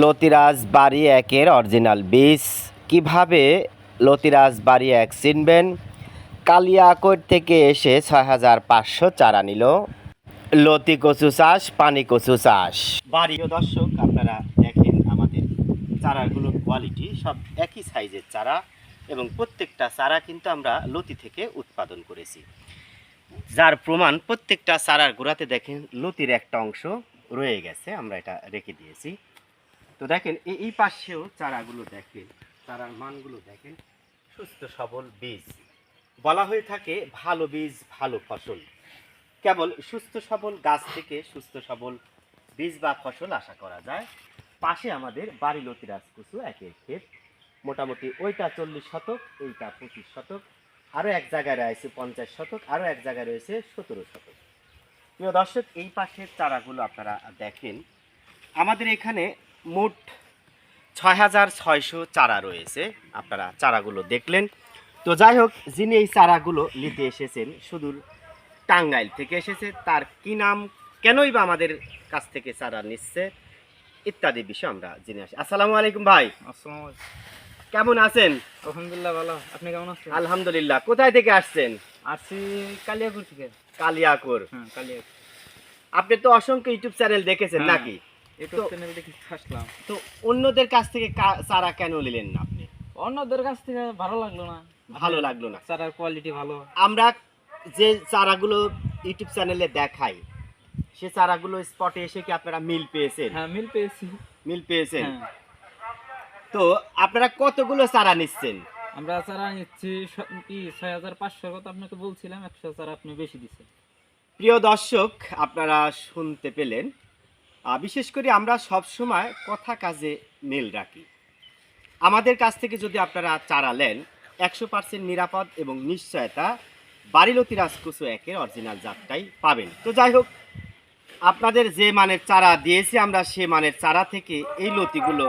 লতিরাজ বাড়ি একের অরিজিনাল বীজ কীভাবে লতিরাজ বাড়ি এক চিনবেন? কালিয়াকৈর থেকে এসে ছয় হাজার পাঁচশো চারা নিল। লতি কচু চাষ, পানি কচু চাষ। বাড়িও দর্শক, আপনারা দেখেন আমাদের চারাগুলোর কোয়ালিটি সব একই সাইজের চারা এবং প্রত্যেকটা চারা কিন্তু আমরা লতি থেকে উৎপাদন করেছি। যার প্রমাণ প্রত্যেকটা চারার গোড়াতে দেখেন, লতির একটা অংশ রয়ে গেছে, আমরা এটা রেখে দিয়েছি। তো দেখেন এই পাশেও চারাগুলো দেখেন, চারার মানগুলো দেখেন। সুস্থ সবল বীজ। বলা হয়ে থাকে, ভালো বীজ, ভালো ফসল। কেবল সুস্থ সবল গাছ থেকে সুস্থ সবল বীজ বা ফসল আশা করা যায়। পাশে আমাদের বাড়ি লতিরাজ কুচু একের ক্ষেত। মোটামুটি ওইটা চল্লিশ শতক, এইটা পঁচিশ শতক। আরও এক জায়গায় রয়েছে পঞ্চাশ শতক আরও এক জায়গায় রয়েছে সতেরো শতক। প্রিয় দর্শক, এই পাশের চারাগুলো আপনারা দেখেন। আমাদের এখানে মোট ছয় হাজার ছয়শো চারা রয়েছে। আপনারা চারাগুলো দেখলেন। তো যাই হোক যিনি এই চারাগুলো নিতে এসেছেন সুদূর টাঙ্গাইল থেকে এসেছে তার কি নাম কেনই বা আমাদের কাছ থেকে চারা নিচ্ছে ইত্যাদি বিষয় আমরা জেনে আসি। আসসালামু আলাইকুম ভাই। আসসালামু কেমন আছেন? আলহামদুলিল্লাহ ভালো। আপনি কেমন আছেন? আলহামদুলিল্লাহ। কোথায় থেকে আসছেন? আসছি কালিয়াপুর থেকে। কালিয়াকুর। কালিয়াকুর। আপনি তো অসংখ্য ইউটিউব চ্যানেল দেখেছেন হ্যাঁ। নাকি? ইউটিউব তো- চ্যানেল দেখে আসলাম তো অন্যদের কাছ থেকে চারা কেন নিলেন না? আপনি। অন্যদের কাছ থেকে ভালো লাগল না। ভালো লাগল না। চারার কোয়ালিটি ভালো। আমরা যে চারাগুলো ইউটিউব চ্যানেলে দেখাই সে চারাগুলো স্পটে এসে কি আপনারা মিল পেয়েছেন? হ্যাঁ মিল পেয়েছি। মিল পেয়েছেন? হ্যাঁ। তো আপনারা কতগুলো চারা নিচ্ছেন? আমরা চারা নিচ্ছি কি ছয় হাজার পাঁচশোর কথা আপনাকে বলছিলাম একশো চারা আপনি বেশি দিচ্ছেন। প্রিয় দর্শক আপনারা শুনতে পেলেন বিশেষ করে আমরা সব সময় কথা কাজে মিল রাখি। আমাদের কাছ থেকে যদি আপনারা চারা নেন, একশো পার্সেন্ট নিরাপদ এবং নিশ্চয়তা বাড়িলতি রাজকুসু একের অরিজিনাল জাতটাই পাবেন। তো যাই হোক, আপনাদের যে মানের চারা দিয়েছি আমরা, সে মানের চারা থেকে এই লতিগুলো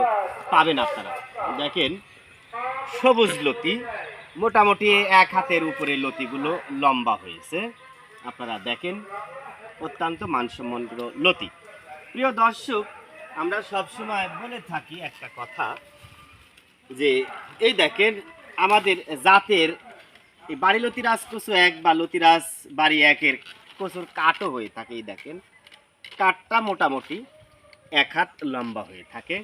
পাবেন আপনারা। দেখেন, সবুজ লতি, মোটামুটি এক হাতের উপরে লতিগুলো লম্বা হয়েছে। আপনারা দেখেন, অত্যন্ত মানসম্মত লতি। প্রিয় দর্শক, আমরা সবসময় বলে থাকি একটা কথা যে, এই দেখেন আমাদের জাতের এই বাড়ি লতিরাজ কচু এক বা লতিরাজ বাড়ি একের কচুর কাটও হয়ে থাকে, এই দেখেন। কাঠটা মোটামুটি এক হাত লম্বা হয়ে থাকে।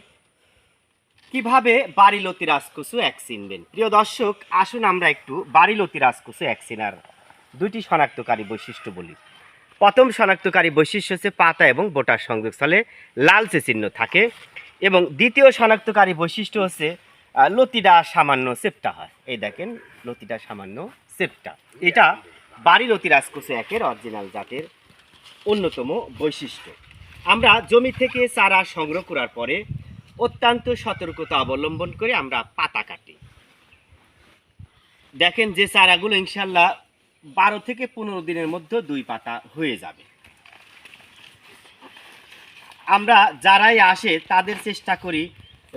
কীভাবে বাড়ি লতিরাজ কচু এক চিনবেন? প্রিয় দর্শক, আসুন আমরা একটু বাড়ি লতিরাজ কচু এক চিনার দুইটি শনাক্তকারী বৈশিষ্ট্য বলি। প্রথম শনাক্তকারী বৈশিষ্ট্য হচ্ছে পাতা এবং বোটার সংযোগস্থলে লালচে চিহ্ন থাকে এবং দ্বিতীয় শনাক্তকারী বৈশিষ্ট্য হচ্ছে লতিটা সামান্য সেপ্টা হয়। এই দেখেন, লতিটা সামান্য সেপ্টা। এটা বাড়ি লতি রাজকোষে একের অরিজিনাল জাতের অন্যতম বৈশিষ্ট্য। আমরা জমি থেকে চারা সংগ্রহ করার পরে অত্যন্ত সতর্কতা অবলম্বন করে আমরা পাতা কাটি। দেখেন যে চারাগুলো ইনশাল্লাহ বারো থেকে পনেরো দিনের মধ্যে দুই পাতা হয়ে যাবে। আমরা যারাই আসে, তাদের চেষ্টা করি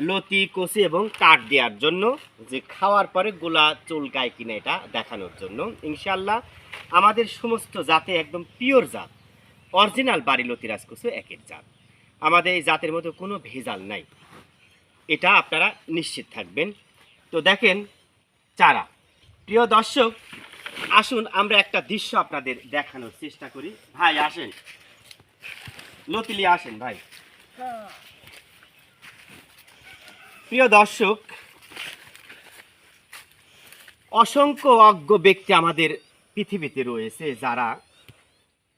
লতি, কচি এবং কাঠ দেওয়ার জন্য, যে খাওয়ার পরে গোলা চুলকায় কিনা এটা দেখানোর জন্য। ইনশাল্লাহ আমাদের সমস্ত জাতে একদম পিওর জাত, অরিজিনাল বাড়ি লতি রাজকচু একের জাত। আমাদের এই জাতের মধ্যে কোনো ভেজাল নাই। এটা আপনারা নিশ্চিত থাকবেন। তো দেখেন চারা। প্রিয় দর্শক আসুন, আমরা একটা দৃশ্য আপনাদের দেখানোর চেষ্টা করি। ভাই, আসেন। লতিলি, আসেন, ভাই। প্রিয় দর্শক, অসংখ্য অজ্ঞ ব্যক্তি আমাদের পৃথিবীতে রয়েছে যারা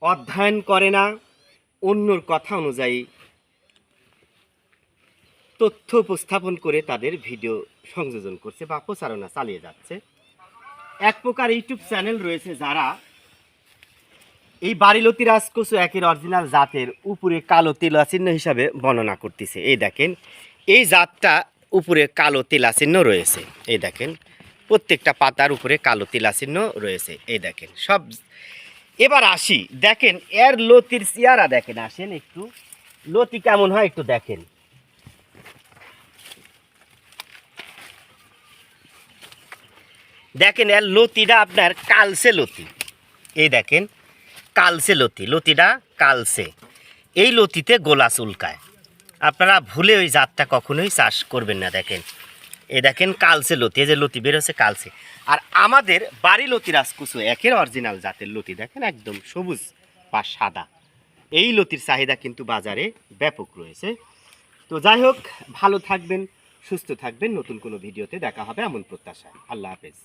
অধ্যয়ন করে না, অন্যর কথা অনুযায়ী তথ্য উপস্থাপন করে তাদের ভিডিও সংযোজন করছে বা প্রচারণা চালিয়ে যাচ্ছে। এক প্রকার ইউটিউব চ্যানেল রয়েছে যারা এই বাড়িলতি রাজকচু একের অরিজিনাল জাতের উপরে কালো তেলা চিহ্ন হিসাবে বর্ণনা করতেছে। এই দেখেন, এই জাতটা উপরে কালো তেলা চিহ্ন রয়েছে। এই দেখেন, প্রত্যেকটা পাতার উপরে কালো তেলা চিহ্ন রয়েছে। এই দেখেন, সব এবার আসি। দেখেন, এর লতির চেয়ারা দেখেন, আসেন একটু। লতি কেমন হয় একটু দেখেন। দেখেন, এর লতিটা আপনার কালসে লতি। এই দেখেন, কালসে লতি, লতিটা কালসে। এই লতিতে গোলা চুলকায়। আপনারা ভুলে ওই জাতটা কখনোই চাষ করবেন না, দেখেন। এ দেখেন, কালসে লতি, এই যে লতি বের হচ্ছে কালচে আর আমাদের বাড়ি লতি রাজকুচু একের অরিজিনাল জাতের লতি, দেখেন, একদম সবুজ বা সাদা। এই লতির চাহিদা কিন্তু বাজারে ব্যাপক রয়েছে। তো যাই হোক, ভালো থাকবেন, সুস্থ থাকবেন। নতুন কোনো ভিডিওতে দেখা হবে এমন প্রত্যাশা আল্লাহ হাফেজ।